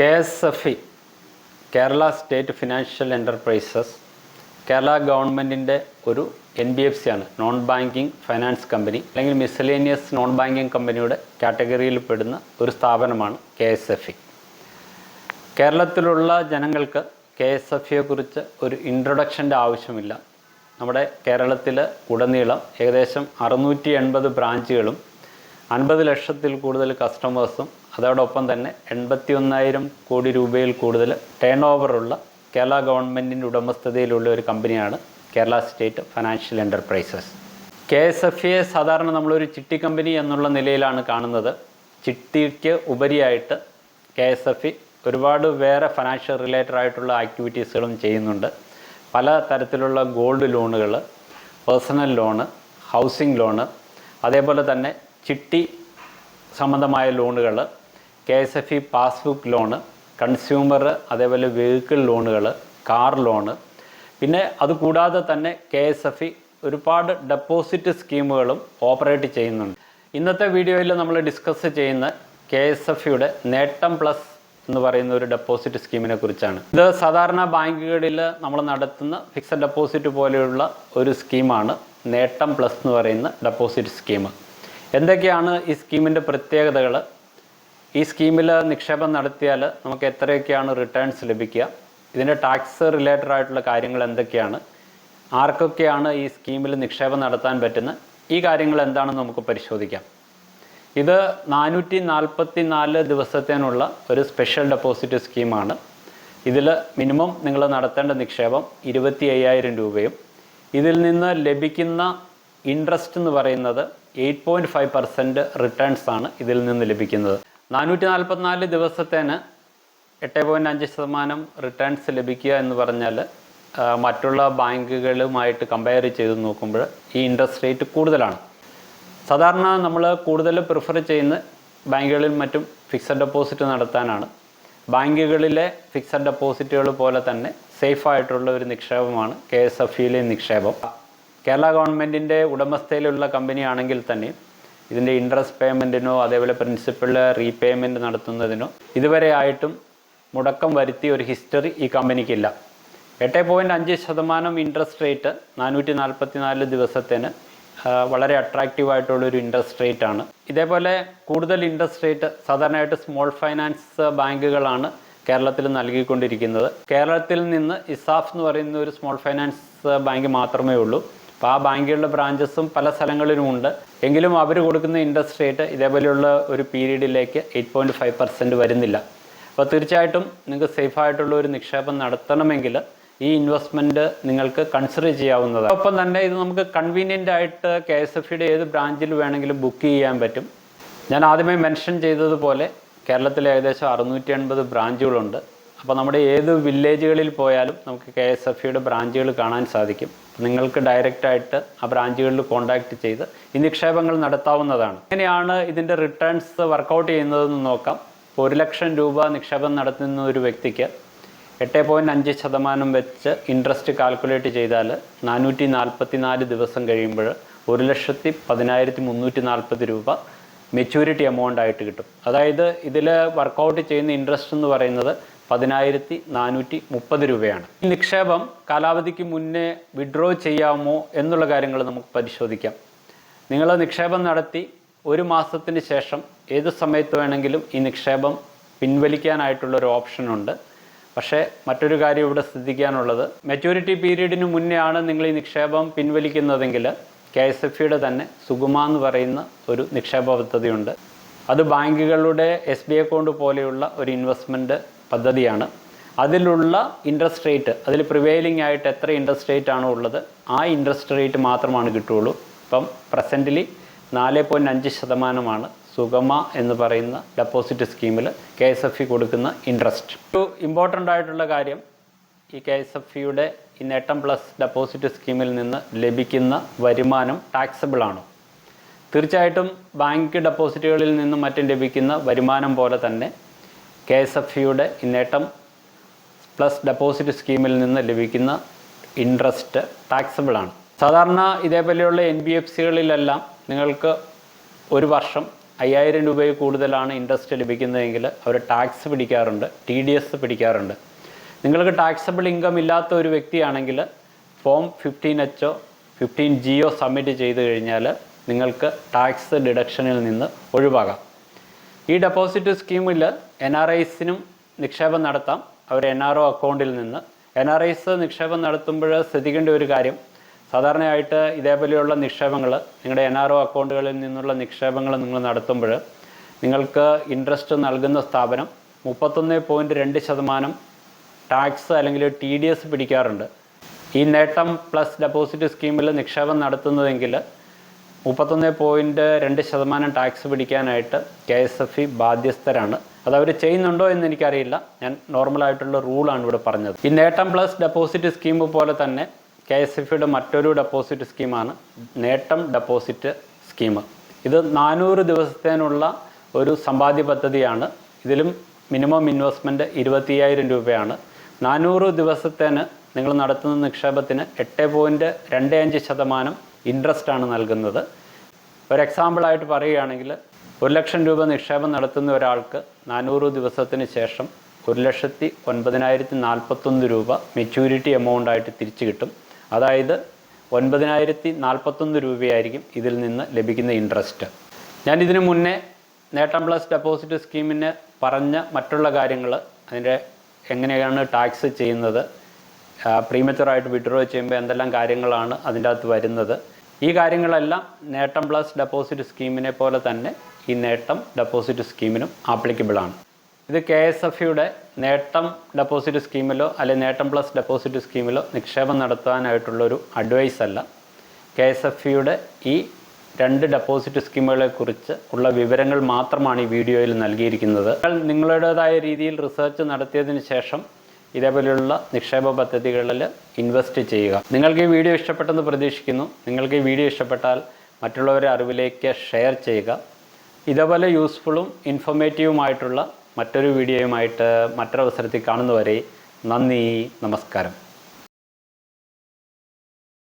K S F E Kerala state financial enterprises Kerala ഗവൺമെന്റിന്റെ ഒരു N B F C ആണ്. Non banking finance company അല്ലെങ്കിൽ miscellaneous non banking കമ്പനിയുടെ കാറ്റഗറിയിൽ പെടുന്ന ഒരു സ്ഥാപനമാണ് കെ എസ് എഫ് ഇ. കേരളത്തിലുള്ള ജനങ്ങൾക്ക് കെ എസ് എഫ് ഇയെ കുറിച്ച് ഒരു ഇൻട്രൊഡക്ഷന്റെ ആവശ്യമില്ല. നമ്മുടെ കേരളത്തിൽ ഉടനീളം ഏകദേശം അറുന്നൂറ്റി എൺപത് ബ്രാഞ്ചുകളും അൻപത് ലക്ഷത്തിൽ കൂടുതൽ കസ്റ്റമേഴ്സും അതോടൊപ്പം തന്നെ എൺപത്തി ഒന്നായിരം കോടി രൂപയിൽ കൂടുതൽ ടേൺ ഓവറുള്ള കേരള ഗവൺമെന്റിന്റെ ഉടമസ്ഥതയിലുള്ള ഒരു കമ്പനിയാണ് Kerala state financial enterprises K S F A സാധാരണ നമ്മളൊരു ചിട്ടി കമ്പനി എന്നുള്ള നിലയിലാണ് കാണുന്നത്. ചിട്ടിക്ക് ഉപരിയായിട്ട് കെ എസ് എഫ് ഇ ഒരുപാട് വേറെ ഫിനാൻഷ്യൽ റിലേറ്റഡ് ആയിട്ടുള്ള ആക്ടിവിറ്റീസുകളും ചെയ്യുന്നുണ്ട്. പല തരത്തിലുള്ള ഗോൾഡ് ലോണുകൾ പേഴ്സണൽ ലോണ് ഹൗസിംഗ് ലോണ് അതേപോലെ തന്നെ ചിട്ടി സംബന്ധമായ ലോണുകൾ K S F E passbook loan consumer അതേപോലെ വെഹിക്കിൾ ലോണുകൾ കാർ ലോണ് പിന്നെ അതുകൂടാതെ തന്നെ കെ എസ് എഫ് ഇ ഒരുപാട് ഡെപ്പോസിറ്റ് സ്കീമുകളും ഓപ്പറേറ്റ് ചെയ്യുന്നുണ്ട്. ഇന്നത്തെ വീഡിയോയിൽ നമ്മൾ ഡിസ്കസ് ചെയ്യുന്ന കെ എസ് എഫ് ഇയുടെ നേട്ടം പ്ലസ് എന്ന് പറയുന്ന ഒരു ഡെപ്പോസിറ്റ് സ്കീമിനെ കുറിച്ചാണ്. ഇത് സാധാരണ ബാങ്കുകളിൽ നമ്മൾ നടത്തുന്ന ഫിക്സഡ് ഡെപ്പോസിറ്റ് പോലെയുള്ള ഒരു സ്കീമാണ് നേട്ടം പ്ലസ് എന്ന് പറയുന്ന ഡെപ്പോസിറ്റ് സ്കീം എന്തൊക്കെയാണ് ഈ സ്കീമിന്റെ പ്രത്യേകതകൾ? ഈ സ്കീമിൽ നിക്ഷേപം നടത്തിയാൽ നമുക്ക് എത്രയൊക്കെയാണ് റിട്ടേൺസ് ലഭിക്കുക? ഇതിന്റെ ടാക്സ് റിലേറ്റഡ് ആയിട്ടുള്ള കാര്യങ്ങൾ എന്തൊക്കെയാണ്? ആർക്കൊക്കെയാണ് ഈ സ്കീമിൽ നിക്ഷേപം നടത്താൻ പറ്റുന്ന ഈ കാര്യങ്ങൾ എന്താണെന്ന് നമുക്ക് പരിശോധിക്കാം. ഇത് നാനൂറ്റി നാൽപ്പത്തി നാല് ദിവസത്തേനുള്ള ഒരു സ്പെഷ്യൽ ഡെപ്പോസിറ്റ് സ്കീമാണ്. ഇതിൽ മിനിമം നിങ്ങൾ നടത്തേണ്ട നിക്ഷേപം ഇരുപത്തി അയ്യായിരം രൂപയും. ഇതിൽ നിന്ന് ലഭിക്കുന്ന ഇൻട്രസ്റ്റ് എന്ന് പറയുന്നത് eight point five percent returns ആണ് ഇതിൽ നിന്ന് ലഭിക്കുന്നത്. നാനൂറ്റി നാൽപ്പത്തിനാല് ദിവസത്തേന് എട്ട് പോയിന്റ് അഞ്ച് ശതമാനം റിട്ടേൺസ് ലഭിക്കുക എന്ന് പറഞ്ഞാൽ മറ്റുള്ള ബാങ്കുകളുമായിട്ട് കമ്പയർ ചെയ്ത് നോക്കുമ്പോൾ ഈ ഇൻട്രസ്റ്റ് റേറ്റ് കൂടുതലാണ്. സാധാരണ നമ്മൾ കൂടുതൽ പ്രിഫർ ചെയ്യുന്ന ബാങ്കുകളിൽ മറ്റും ഫിക്സഡ് ഡെപ്പോസിറ്റ് നടത്താനാണ്. ബാങ്കുകളിലെ ഫിക്സഡ് ഡെപ്പോസിറ്റുകൾ പോലെ തന്നെ സേഫ് ആയിട്ടുള്ള ഒരു നിക്ഷേപമാണ് കെ എസ് എഫ് ഇയിലെ നിക്ഷേപം. കേരള ഗവൺമെന്റിന്റെ ഉടമസ്ഥയിലുള്ള കമ്പനി ആണെങ്കിൽ തന്നെ ഇതിന്റെ ഇൻട്രസ്റ്റ് പേയ്മെന്റിനോ അതേപോലെ പ്രിൻസിപ്പൽ റീപേയ്മെന്റ് നടത്തുന്നതിനോ ഇതുവരെ ആയിട്ടും മുടക്കം വരുത്തിയ ഒരു ഹിസ്റ്ററി ഈ കമ്പനിക്കില്ല. എട്ട് പോയിന്റ് അഞ്ച് ശതമാനം ഇൻട്രസ്റ്റ് റേറ്റ് നാനൂറ്റി നാൽപ്പത്തി നാല് ദിവസത്തിന് വളരെ അട്രാക്റ്റീവ് ആയിട്ടുള്ള ഒരു ഇൻട്രസ്റ്റ് റേറ്റ് ആണ്. ഇതേപോലെ കൂടുതൽ ഇൻട്രസ്റ്റ് റേറ്റ് സാധാരണയായിട്ട് സ്മോൾ ഫൈനാൻസ് ബാങ്കുകളാണ് കേരളത്തിൽ നൽകിക്കൊണ്ടിരിക്കുന്നത്. കേരളത്തിൽ നിന്ന് ഇസാഫ് എന്ന് പറയുന്ന ഒരു സ്മോൾ ഫൈനാൻസ് ബാങ്ക് മാത്രമേ ഉള്ളൂ. അപ്പോൾ ആ ബാങ്കുകളുടെ ബ്രാഞ്ചസും പല സ്ഥലങ്ങളിലുമുണ്ട്. എങ്കിലും അവർ കൊടുക്കുന്ന ഇൻട്രസ്റ്റ് റേറ്റ് ഇതേപോലെയുള്ള ഒരു പീരീഡിലേക്ക് എയ്റ്റ് പോയിന്റ് ഫൈവ് പെർസെന്റ് വരുന്നില്ല. അപ്പോൾ തീർച്ചയായിട്ടും നിങ്ങൾക്ക് സേഫ് ആയിട്ടുള്ള ഒരു നിക്ഷേപം നടത്തണമെങ്കിൽ ഈ ഇൻവെസ്റ്റ്മെന്റ് നിങ്ങൾക്ക് കൺസിഡർ ചെയ്യാവുന്നതാണ്. ഒപ്പം തന്നെ ഇത് നമുക്ക് കൺവീനിയന്റ് ആയിട്ട് കെ എസ് എഫ് ഇയുടെ ഏത് ബ്രാഞ്ചിൽ വേണമെങ്കിലും ബുക്ക് ചെയ്യാൻ പറ്റും. ഞാൻ ആദ്യമേ മെൻഷൻ ചെയ്തതുപോലെ കേരളത്തിൽ ഏകദേശം അറുന്നൂറ്റി എൺപത് ബ്രാഞ്ചുകളുണ്ട് അപ്പോൾ നമ്മുടെ ഏത് വില്ലേജുകളിൽ പോയാലും നമുക്ക് കെ എസ് എഫ് ഇയുടെ ബ്രാഞ്ചുകൾ കാണാൻ സാധിക്കും. നിങ്ങൾക്ക് ഡയറക്റ്റായിട്ട് ആ ബ്രാഞ്ചുകളിൽ കോൺടാക്റ്റ് ചെയ്ത് ഈ നിക്ഷേപങ്ങൾ നടത്താവുന്നതാണ്. എങ്ങനെയാണ് ഇതിന്റെ റിട്ടേൺസ് വർക്കൗട്ട് ചെയ്യുന്നതെന്ന് നോക്കാം. ഒരു ലക്ഷം രൂപ നിക്ഷേപം നടത്തുന്ന ഒരു വ്യക്തിക്ക് എട്ട് പോയിന്റ് അഞ്ച് ശതമാനം വെച്ച് ഇൻട്രസ്റ്റ് കാൽക്കുലേറ്റ് ചെയ്താൽ നാനൂറ്റി നാൽപ്പത്തി നാല് ദിവസം കഴിയുമ്പോൾ ഒരു ലക്ഷത്തി പതിനായിരത്തി മുന്നൂറ്റി നാൽപ്പത് രൂപ മെച്യൂരിറ്റി എമൗണ്ട് ആയിട്ട് കിട്ടും. അതായത് ഇതിൽ വർക്കൗട്ട് ചെയ്യുന്ന ഇൻട്രസ്റ്റ് എന്ന് പറയുന്നത് പതിനായിരത്തി നാനൂറ്റി മുപ്പത് രൂപയാണ്. ഈ നിക്ഷേപം കാലാവധിക്ക് മുന്നേ വിഡ്രോ ചെയ്യാമോ എന്നുള്ള കാര്യങ്ങൾ നമുക്ക് പരിശോധിക്കാം. നിങ്ങൾ നിക്ഷേപം നടത്തി ഒരു മാസത്തിന് ശേഷം ഏത് സമയത്ത് വേണമെങ്കിലും ഈ നിക്ഷേപം പിൻവലിക്കാനായിട്ടുള്ള ഒരു ഓപ്ഷനുണ്ട് പക്ഷേ മറ്റൊരു കാര്യം ഇവിടെ ശ്രദ്ധിക്കാനുള്ളത് മെച്യൂരിറ്റി പീരീഡിന് ആണ് നിങ്ങൾ ഈ നിക്ഷേപം പിൻവലിക്കുന്നതെങ്കിൽ കെ എസ് എഫ് ഇയുടെ തന്നെ സുഗമ എന്ന് പറയുന്ന ഒരു നിക്ഷേപ പദ്ധതിയുണ്ട്. അത് ബാങ്കുകളുടെ എസ് ബി അക്കൗണ്ട് പോലെയുള്ള ഒരു ഇൻവെസ്റ്റ്മെന്റ് പദ്ധതിയാണ്. അതിലുള്ള ഇൻട്രസ്റ്റ് റേറ്റ് അതിൽ പ്രിവെയിലിംഗ് ആയിട്ട് എത്ര ഇൻട്രസ്റ്റ് റേറ്റ് ആണോ ഉള്ളത് ആ ഇൻട്രസ്റ്റ് റേറ്റ് മാത്രമാണ് കിട്ടുകയുള്ളൂ. ഇപ്പം പ്രസന്റ്ലി നാല് പോയിന്റ് അഞ്ച് ശതമാനമാണ് സുഗമ എന്ന് പറയുന്ന ഡെപ്പോസിറ്റ് സ്കീമിൽ കെ എസ് എഫ് ഇ കൊടുക്കുന്ന ഇൻട്രസ്റ്റ് ഒരു ഇമ്പോർട്ടന്റ് ആയിട്ടുള്ള കാര്യം ഈ കെ എസ് എഫ് ഇയുടെ ഈ നേട്ടം പ്ലസ് ഡെപ്പോസിറ്റ് സ്കീമിൽ നിന്ന് ലഭിക്കുന്ന വരുമാനം ടാക്സബിൾ ആണ്. തീർച്ചയായിട്ടും ബാങ്ക് ഡെപ്പോസിറ്റുകളിൽ നിന്നും മറ്റും ലഭിക്കുന്ന വരുമാനം പോലെ തന്നെ കെ എസ് എഫ് യുടെ നേട്ടം പ്ലസ് ഡെപ്പോസിറ്റ് സ്കീമിൽ നിന്ന് ലഭിക്കുന്ന ഇൻട്രസ്റ്റ് ടാക്സബിളാണ് സാധാരണ ഇതേപോലെയുള്ള എൻ ബി എഫ് സികളിലെല്ലാം നിങ്ങൾക്ക് ഒരു വർഷം അയ്യായിരം രൂപയിൽ കൂടുതലാണ് ഇൻട്രസ്റ്റ് ലഭിക്കുന്നതെങ്കിൽ അവർ ടാക്സ് പിടിക്കാറുണ്ട് ടി ഡി എസ് പിടിക്കാറുണ്ട്. നിങ്ങൾക്ക് ടാക്സബിൾ ഇൻകം ഇല്ലാത്ത ഒരു വ്യക്തിയാണെങ്കിൽ ഫോം ഫിഫ്റ്റീൻ എച്ചോ ഫിഫ്റ്റീൻ ജിയോ സബ്മിറ്റ് ചെയ്ത് കഴിഞ്ഞാൽ നിങ്ങൾക്ക് ടാക്സ് ഡിഡക്ഷനിൽ നിന്ന് ഒഴിവാകാം. ഈ ഡെപ്പോസിറ്റ് സ്കീമിൽ എൻ ആർ ഐസിനും നിക്ഷേപം നടത്താം. അവർ എൻ ആർ ഒ അക്കൗണ്ടിൽ നിന്ന്. എൻ ആർ ഐസ് നിക്ഷേപം നടത്തുമ്പോൾ ശ്രദ്ധിക്കേണ്ട ഒരു കാര്യം സാധാരണയായിട്ട് ഇതേപോലെയുള്ള നിക്ഷേപങ്ങൾ നിങ്ങളുടെ എൻ ആർ ഒ അക്കൗണ്ടുകളിൽ നിന്നുള്ള നിക്ഷേപങ്ങൾ നിങ്ങൾ നടത്തുമ്പോൾ നിങ്ങൾക്ക് ഇൻട്രസ്റ്റ് നൽകുന്ന സ്ഥാപനം മുപ്പത്തൊന്ന് പോയിന്റ് രണ്ട് ശതമാനം ടാക്സ് അല്ലെങ്കിൽ ടി ഡി എസ് പിടിക്കാറുണ്ട്. ഈ നേട്ടം പ്ലസ് ഡെപ്പോസിറ്റ് സ്കീമിൽ നിക്ഷേപം നടത്തുന്നതെങ്കിൽ മുപ്പത്തൊന്ന് പോയിന്റ് രണ്ട് ശതമാനം ടാക്സ് പിടിക്കാനായിട്ട് കെ എസ് എഫ് ഇ ബാധ്യസ്ഥരാണ്. അത് അവർ ചെയ്യുന്നുണ്ടോ എന്ന് എനിക്കറിയില്ല. ഞാൻ നോർമലായിട്ടുള്ള റൂളാണ് ഇവിടെ പറഞ്ഞത്. ഈ നേട്ടം പ്ലസ് ഡെപ്പോസിറ്റ് സ്കീം പോലെ തന്നെ കെ എസ് എഫ് ഇയുടെ മറ്റൊരു ഡെപ്പോസിറ്റ് സ്കീമാണ് നേട്ടം ഡെപ്പോസിറ്റ് സ്കീം. ഇത് നാനൂറ് ദിവസത്തേനുള്ള ഒരു സമ്പാദ്യ പദ്ധതിയാണ്. ഇതിലും മിനിമം ഇൻവെസ്റ്റ്മെന്റ് ഇരുപത്തിയായിരം രൂപയാണ്. നാനൂറ് ദിവസത്തേന് നിങ്ങൾ നടത്തുന്ന നിക്ഷേപത്തിന് എട്ട് പോയിന്റ് രണ്ട് അഞ്ച് ശതമാനം ഇൻട്രസ്റ്റ് ആണ് നൽകുന്നത്. ഒരു എക്സാമ്പിളായിട്ട് പറയുകയാണെങ്കിൽ ഒരു ലക്ഷം രൂപ നിക്ഷേപം നടത്തുന്ന ഒരാൾക്ക് നാനൂറ് ദിവസത്തിന് ശേഷം ഒരു ലക്ഷത്തി ഒൻപതിനായിരത്തി നാൽപ്പത്തൊന്ന് രൂപ മെച്യൂരിറ്റി എമൗണ്ട് ആയിട്ട് തിരിച്ചു കിട്ടും. അതായത് ഒൻപതിനായിരത്തി നാൽപ്പത്തൊന്ന് രൂപയായിരിക്കും ഇതിൽ നിന്ന് ലഭിക്കുന്ന ഇൻട്രസ്റ്റ് ഞാൻ ഇതിനു മുന്നേ നേട്ടം പ്ലസ് ഡെപ്പോസിറ്റ് സ്കീമിന് പറഞ്ഞ മറ്റുള്ള കാര്യങ്ങൾ അതിന്റെ എങ്ങനെയാണ് ടാക്സ് ചെയ്യുന്നത് പ്രീമച്ചുറായിട്ട് വിഡ്രോ ചെയ്യുമ്പോൾ എന്തെല്ലാം കാര്യങ്ങളാണ് അതിന്റെ അകത്ത് വരുന്നത്. ഈ കാര്യങ്ങളെല്ലാം നേട്ടം പ്ലസ് ഡെപ്പോസിറ്റ് സ്കീമിനെ പോലെ തന്നെ ഈ നേട്ടം ഡെപ്പോസിറ്റ് സ്കീമിനും ആപ്ലിക്കബിൾ ആണ്. ഇത് കെ എസ് എഫ് യുടെ നേട്ടം ഡെപ്പോസിറ്റ് സ്കീമിലോ അല്ലെങ്കിൽ നേട്ടം പ്ലസ് ഡെപ്പോസിറ്റ് സ്കീമിലോ നിക്ഷേപം നടത്താനായിട്ടുള്ളൊരു അഡ്വൈസ് അല്ല. കെ എസ് എഫ് യുടെ ഈ രണ്ട് ഡെപ്പോസിറ്റ് സ്കീമുകളെ കുറിച്ച് ഉള്ള വിവരങ്ങൾ മാത്രമാണ് ഈ വീഡിയോയിൽ നൽകിയിരിക്കുന്നത്. നിങ്ങൾ നിങ്ങളുടേതായ രീതിയിൽ റിസർച്ച് നടത്തിയതിന് ശേഷം ഇതേപോലെയുള്ള നിക്ഷേപ പദ്ധതികളിൽ ഇൻവെസ്റ്റ് ചെയ്യുക. നിങ്ങൾക്ക് ഈ വീഡിയോ ഇഷ്ടപ്പെട്ടെന്ന് പ്രതീക്ഷിക്കുന്നു. നിങ്ങൾക്ക് ഈ വീഡിയോ ഇഷ്ടപ്പെട്ടാൽ മറ്റുള്ളവരെ അറിവിലേക്ക് ഷെയർ ചെയ്യുക. ഇതേപോലെ യൂസ്ഫുള്ളും ഇൻഫോർമേറ്റീവുമായിട്ടുള്ള മറ്റൊരു വീഡിയോയുമായിട്ട് മറ്റൊരവസരത്തിൽ കാണുന്നവരെ നന്ദി നമസ്കാരം.